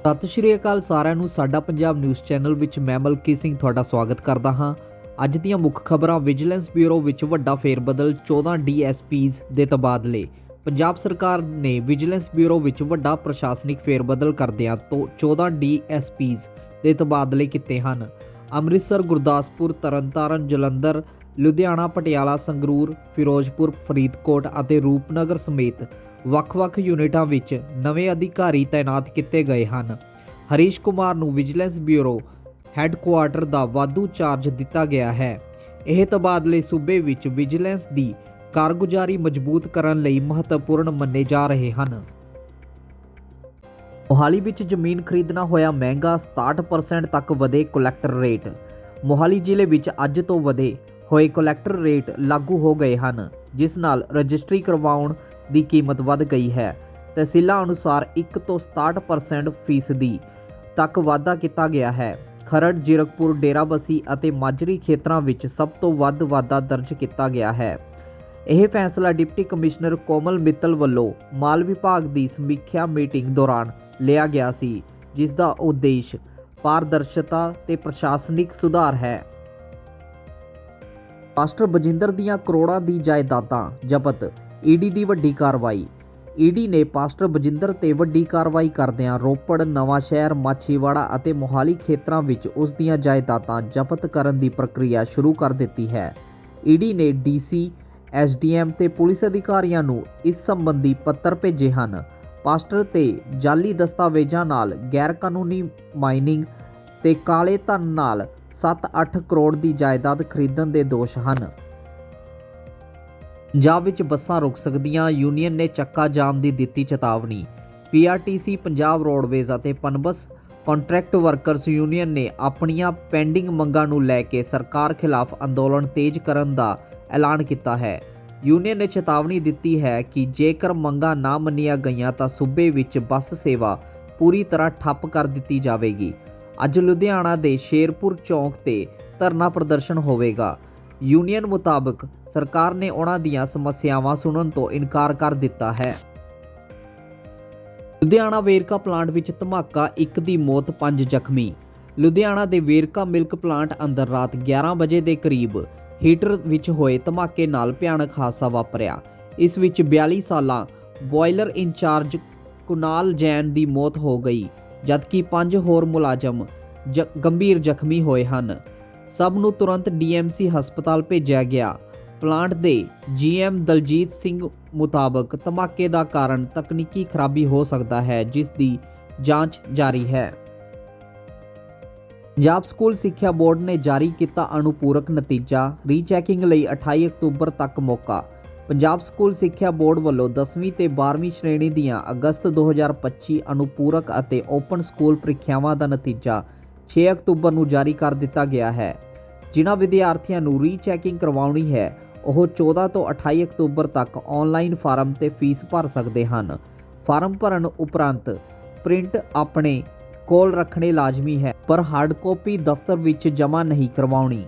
ਸਤਿ ਸ਼੍ਰੀ ਅਕਾਲ ਸਾਰਿਆਂ ਨੂੰ, ਸਾਡਾ ਪੰਜਾਬ ਨਿਊਜ਼ ਚੈਨਲ ਵਿੱਚ ਮੈਂ ਮਲਕੀ ਸਿੰਘ ਤੁਹਾਡਾ ਸਵਾਗਤ ਕਰਦਾ ਹਾਂ। ਅੱਜ ਦੀਆਂ ਮੁੱਖ ਖਬਰਾਂ, ਵਿਜੀਲੈਂਸ ਬਿਊਰੋ ਵਿੱਚ ਵੱਡਾ ਫੇਰਬਦਲ 14 ਡੀਐਸਪੀਜ਼ ਦੇ ਤਬਾਦਲੇ। ਪੰਜਾਬ ਸਰਕਾਰ ਨੇ ਵਿਜੀਲੈਂਸ ਬਿਊਰੋ ਵਿੱਚ ਵੱਡਾ ਪ੍ਰਸ਼ਾਸਨਿਕ ਫੇਰਬਦਲ ਕਰਦਿਆਂ ਤੋਂ 14 ਡੀਐਸਪੀਜ਼ ਦੇ ਤਬਾਦਲੇ ਕੀਤੇ ਹਨ। ਅੰਮ੍ਰਿਤਸਰ, ਗੁਰਦਾਸਪੁਰ, ਤਰਨਤਾਰਨ, ਜਲੰਧਰ, ਲੁਧਿਆਣਾ, ਪਟਿਆਲਾ, ਸੰਗਰੂਰ, ਫਿਰੋਜ਼ਪੁਰ, ਫਰੀਦਕੋਟ ਅਤੇ ਰੂਪਨਗਰ ਸਮੇਤ ਵੱਖ-ਵੱਖ ਯੂਨਿਟਾਂ ਵਿੱਚ ਨਵੇਂ ਅਧਿਕਾਰੀ ਤਾਇਨਾਤ ਕੀਤੇ ਗਏ ਹਨ। ਹਰੀਸ਼ ਕੁਮਾਰ ਨੂੰ ਵਿਜੀਲੈਂਸ ਬਿਊਰੋ ਹੈੱਡਕੁਆਰਟਰ ਦਾ ਵਾਧੂ ਚਾਰਜ ਦਿੱਤਾ ਗਿਆ ਹੈ। ਇਹ ਤਬਾਦਲੇ ਸੂਬੇ ਵਿੱਚ ਵਿਜੀਲੈਂਸ ਦੀ ਕਾਰਗੁਜ਼ਾਰੀ ਮਜ਼ਬੂਤ ਕਰਨ ਲਈ ਮਹੱਤਵਪੂਰਨ ਮੰਨੇ ਜਾ ਰਹੇ ਹਨ। ਮੋਹਾਲੀ ਵਿੱਚ ਜ਼ਮੀਨ ਖਰੀਦਣਾ ਹੋਇਆ ਮਹਿੰਗਾ 67% ਤੱਕ ਵਧੇ ਕਲੈਕਟਰ ਰੇਟ ਮੋਹਾਲੀ ਜ਼ਿਲ੍ਹੇ ਵਿੱਚ ਅੱਜ ਤੋਂ ਵਧੇ ਹੋਏ ਕਲੈਕਟਰ ਰੇਟ ਲਾਗੂ ਹੋ ਗਏ ਹਨ, ਜਿਸ ਨਾਲ ਰਜਿਸਟਰੀ ਕਰਵਾਉਣ ਦੀ ਕੀਮਤ ਵੱਧ ਗਈ ਹੈ ਤਹਿਸੀਲਾਂ ਅਨੁਸਾਰ 1 ਤੋਂ 67% ਫੀਸਦੀ ਤੱਕ ਵਾਧਾ ਕੀਤਾ ਗਿਆ ਹੈ। ਖਰੜ, ਜੀਰਕਪੁਰ, ਡੇਰਾਬੱਸੀ ਅਤੇ ਮਾਜਰੀ ਖੇਤਰਾਂ ਵਿੱਚ ਸਭ ਤੋਂ ਵੱਧ ਵਾਧਾ ਦਰਜ ਕੀਤਾ ਗਿਆ ਹੈ। ਇਹ ਫੈਸਲਾ ਡਿਪਟੀ ਕਮਿਸ਼ਨਰ ਕੋਮਲ ਮਿੱਤਲ ਵੱਲੋਂ ਮਾਲ ਵਿਭਾਗ ਦੀ ਸਮੀਖਿਆ ਮੀਟਿੰਗ ਦੌਰਾਨ ਲਿਆ ਗਿਆ ਸੀ, ਜਿਸ ਦਾ ਉਦੇਸ਼ ਪਾਰਦਰਸ਼ਤਾ ਤੇ ਪ੍ਰਸ਼ਾਸਨਿਕ ਸੁਧਾਰ ਹੈ। ਮਾਸਟਰ ਬਜਿੰਦਰ ਦੀਆਂ ਕਰੋੜਾਂ ਦੀ ਜਾਇਦਾਦਾਂ ਜ਼ਬਤ ਈਡੀ ਦੀ ਵੱਡੀ ਕਾਰਵਾਈ। ਈਡੀ ਨੇ ਪਾਸਟਰ ਬਜਿੰਦਰ ਤੇ ਵੱਡੀ ਕਾਰਵਾਈ ਕਰਦਿਆਂ ਰੋਪੜ, ਨਵਾਂ ਸ਼ਹਿਰ, ਮਾਛੀਵਾੜਾ ਅਤੇ ਮੋਹਾਲੀ ਖੇਤਰਾਂ ਵਿੱਚ ਉਸ ਦੀਆਂ ਜਾਇਦਾਦਾਂ ਜ਼ਬਤ ਕਰਨ ਦੀ ਪ੍ਰਕਿਰਿਆ ਸ਼ੁਰੂ ਕਰ ਦਿੱਤੀ ਹੈ। ਈਡੀ ਨੇ ਡੀਸੀ, ਐਸਡੀਐਮ ਤੇ ਪੁਲਿਸ ਅਧਿਕਾਰੀਆਂ ਨੂੰ ਇਸ ਸੰਬੰਧੀ ਪੱਤਰ ਭੇਜੇ ਹਨ। ਪਾਸਟਰ ਤੇ ਜਾਲੀ ਦਸਤਾਵੇਜ਼ਾਂ ਨਾਲ ਗੈਰ ਕਾਨੂੰਨੀ ਮਾਈਨਿੰਗ ਤੇ ਕਾਲੇ ਧਨ ਨਾਲ 7-8 ਕਰੋੜ ਦੀ ਜਾਇਦਾਦ ਖਰੀਦਣ ਦੇ ਦੋਸ਼ ਹਨ। ਪੰਜਾਬ ਵਿੱਚ ਬੱਸਾਂ ਰੁਕ ਸਕਦੀਆਂ, ਯੂਨੀਅਨ ਨੇ ਚੱਕਾ ਜਾਮ ਦੀ ਦਿੱਤੀ ਚੇਤਾਵਨੀ। ਪੀਆਰਟੀਸੀ, ਪੰਜਾਬ ਰੋਡਵੇਜ਼ ਅਤੇ ਪਨਬਸ ਕੰਟਰੈਕਟ ਵਰਕਰਸ ਯੂਨੀਅਨ ਨੇ ਆਪਣੀਆਂ ਪੈਂਡਿੰਗ ਮੰਗਾਂ ਨੂੰ ਲੈ ਕੇ ਸਰਕਾਰ ਖਿਲਾਫ ਅੰਦੋਲਨ ਤੇਜ਼ ਕਰਨ ਦਾ ਐਲਾਨ ਕੀਤਾ ਹੈ। ਯੂਨੀਅਨ ਨੇ ਚੇਤਾਵਨੀ ਦਿੱਤੀ ਹੈ ਕਿ ਜੇਕਰ ਮੰਗਾਂ ਨਾ ਮੰਨੀਆਂ ਗਈਆਂ ਤਾਂ ਸੂਬੇ ਵਿੱਚ ਬੱਸ ਸੇਵਾ ਪੂਰੀ ਤਰ੍ਹਾਂ ਠੱਪ ਕਰ ਦਿੱਤੀ ਜਾਵੇਗੀ। ਅੱਜ ਲੁਧਿਆਣਾ ਦੇ ਸ਼ੇਰਪੁਰ ਚੌਂਕ ਤੇ ਧਰਨਾ ਪ੍ਰਦਰਸ਼ਨ ਹੋਵੇਗਾ। ਯੂਨੀਅਨ ਮੁਤਾਬਕ ਸਰਕਾਰ ਨੇ ਉਹਨਾਂ ਦੀਆਂ ਸਮੱਸਿਆਵਾਂ ਸੁਣਨ ਤੋਂ ਇਨਕਾਰ ਕਰ ਦਿੱਤਾ ਹੈ। ਲੁਧਿਆਣਾ ਵੇਰਕਾ ਪਲਾਂਟ ਵਿੱਚ ਧਮਾਕਾ, ਇੱਕ ਦੀ ਮੌਤ, ਪੰਜ ਜ਼ਖਮੀ। ਲੁਧਿਆਣਾ ਦੇ ਵੇਰਕਾ ਮਿਲਕ ਪਲਾਂਟ ਅੰਦਰ ਰਾਤ 11 ਵਜੇ ਦੇ ਕਰੀਬ ਹੀਟਰ ਵਿੱਚ ਹੋਏ ਧਮਾਕੇ ਨਾਲ ਭਿਆਨਕ ਹਾਦਸਾ ਵਾਪਰਿਆ। ਇਸ ਵਿੱਚ 42 ਸਾਲਾਂ ਬੋਇਲਰ ਇੰਚਾਰਜ ਕੁਨਾਲ ਜੈਨ ਦੀ ਮੌਤ ਹੋ ਗਈ, ਜਦਕਿ ਪੰਜ ਹੋਰ ਮੁਲਾਜ਼ਮ ਜ- ਗੰਭੀਰ ਜ਼ਖਮੀ ਹੋਏ ਹਨ। ਸਭ ਨੂੰ ਤੁਰੰਤ ਡੀਐਮਸੀ ਹਸਪਤਾਲ ਭੇਜਿਆ ਗਿਆ। ਪਲਾਂਟ ਦੇ ਜੀਐਮ ਦਲਜੀਤ ਸਿੰਘ ਮੁਤਾਬਕ ਧਮਾਕੇ ਦਾ ਕਾਰਨ ਤਕਨੀਕੀ ਖਰਾਬੀ ਹੋ ਸਕਦਾ ਹੈ, ਜਿਸ ਦੀ ਜਾਂਚ ਜਾਰੀ ਹੈ। ਪੰਜਾਬ ਸਕੂਲ ਸਿੱਖਿਆ ਬੋਰਡ ਨੇ ਜਾਰੀ ਕੀਤਾ ਅਨੁਪੂਰਕ ਨਤੀਜਾ, ਰੀਚੈਕਿੰਗ ਲਈ 28 ਅਕਤੂਬਰ ਤੱਕ ਮੌਕਾ। ਪੰਜਾਬ ਸਕੂਲ ਸਿੱਖਿਆ ਬੋਰਡ ਵੱਲੋਂ 10ਵੀਂ ਤੇ 12ਵੀਂ ਸ਼੍ਰੇਣੀ ਦੀਆਂ ਅਗਸਤ 2025 ਅਨੁਪੂਰਕ ਅਤੇ ਓਪਨ ਸਕੂਲ ਪ੍ਰੀਖਿਆਵਾਂ ਦਾ ਨਤੀਜਾ 6 ਅਕਤੂਬਰ ਨੂੰ ਜਾਰੀ ਕਰ ਦਿੱਤਾ ਗਿਆ ਹੈ। ਜਿਨ੍ਹਾਂ ਵਿਦਿਆਰਥੀਆਂ ਨੂੰ ਰੀਚੈਕਿੰਗ ਕਰਵਾਉਣੀ ਹੈ, ਉਹ 14 ਤੋਂ 28 ਅਕਤੂਬਰ ਤੱਕ ਆਨਲਾਈਨ ਫਾਰਮ ਤੇ ਫੀਸ ਭਰ ਸਕਦੇ ਹਨ। ਫਾਰਮ ਭਰਨ ਉਪਰੰਤ ਪ੍ਰਿੰਟ ਆਪਣੇ ਕੋਲ ਰੱਖਣੇ ਲਾਜ਼ਮੀ ਹੈ, ਪਰ ਹਾਰਡ ਕਾਪੀ ਦਫ਼ਤਰ ਵਿੱਚ ਜਮ੍ਹਾਂ ਨਹੀਂ ਕਰਵਾਉਣੀ।